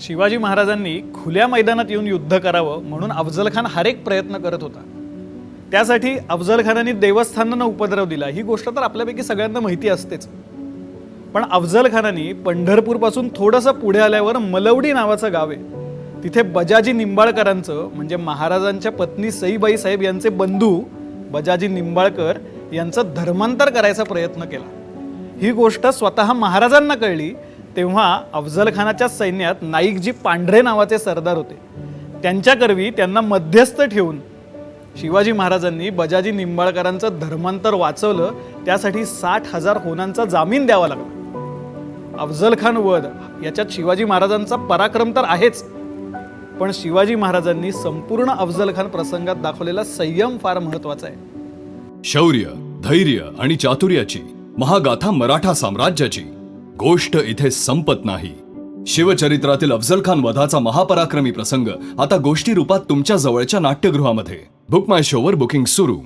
शिवाजी महाराजांनी खुल्या मैदानात येऊन युद्ध करावं म्हणून अफजलखान हरेक हर एक प्रयत्न करत होता. त्यासाठी अफजलखानाने देवस्थानांना उपद्रव दिला. ही गोष्ट तर आपल्यापैकी सगळ्यांना माहिती असतेच. पण अफजलखानाने पंढरपूरपासून थोडंसं पुढे आल्यावर मलवडी नावाचं गाव आहे. तिथे बजाजी निंबाळकरांचं म्हणजे महाराजांच्या पत्नी सईबाई साहेब यांचे बंधू बजाजी निंबाळकर यांचं धर्मांतर करायचा प्रयत्न केला. ही गोष्ट स्वतः महाराजांना कळली. तेव्हा अफजलखानाच्या सैन्यात नाईकजी पांढरे नावाचे सरदार होते. त्यांच्याकरवी त्यांना मध्यस्थ ठेवून शिवाजी महाराजांनी बजाजी निंबाळकरांचं धर्मांतर वाचवलं त्यासाठी साठ हजार होनांचा जामीन द्यावा लागला. अफजल खान वध याच्यात शिवाजी महाराजांचा पराक्रम तर आहेच. पण शिवाजी महाराजांनी संपूर्ण अफजल खान प्रसंगात दाखवलेला संयम फार महत्त्वाचा आहे. शौर्य धैर्य आणि चातुर्याची महागाथा मराठा साम्राज्याची. गोष्ट इथे संपत नाही. शिवचरित्रातील अफजल खान वधाचा महापराक्रमी प्रसंग आता गोष्टी रूपात तुमच्या जवळच्या नाट्यगृहामध्ये. बुक माय शोवर बुकिंग सुरू.